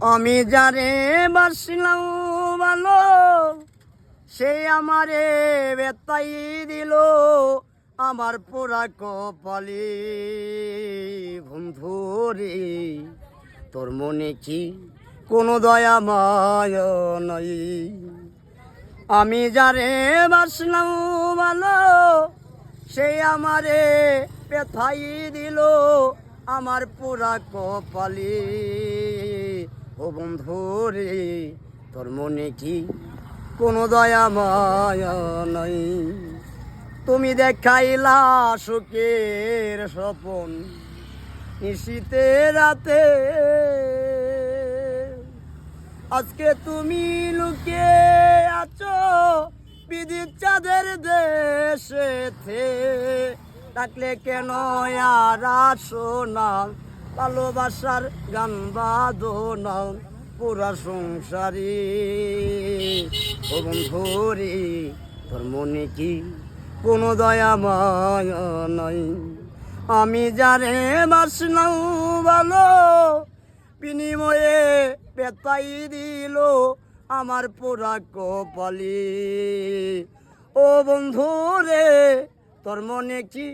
আমি যারে বাসলাম ভালো, সে আমারে বেতাই দিল আমার পোড়া কপালি। বন্ধু রে, তোর মনে কি কোনো দয়া মায়া নাই? আমি যারে বাসলাম ভালো, সে আমারে পেথাই দিল আমার পুরা কপালি। ও বন্ধু রে, তোর মনে কি কোনো দয়া, মায়া নাই? তুমি দেখাইলা সুখের স্বপন নিশীতে রাতে। আজকে তুমি লুকে আছো বিদিত চাঁদের দেশেতে। ডাকলে কেন আর আসো না? ভালোবাসার গান বাঁধো না পুরা সংসারে। ও বন্ধুরে তোর মনে কি কোনো দয়া মায়া নাই? আমি যারে বাসনাও ভালো, বিনিময়ে পেতাই দিল আমার পোড়া কপালি। ও বন্ধু রে, তোর মনে কি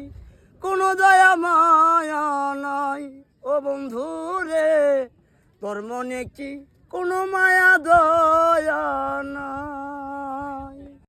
কোনো দয়া মায়া নাই? ও বন্ধু রে তোর মনে কি কোনো মায়া দয়া?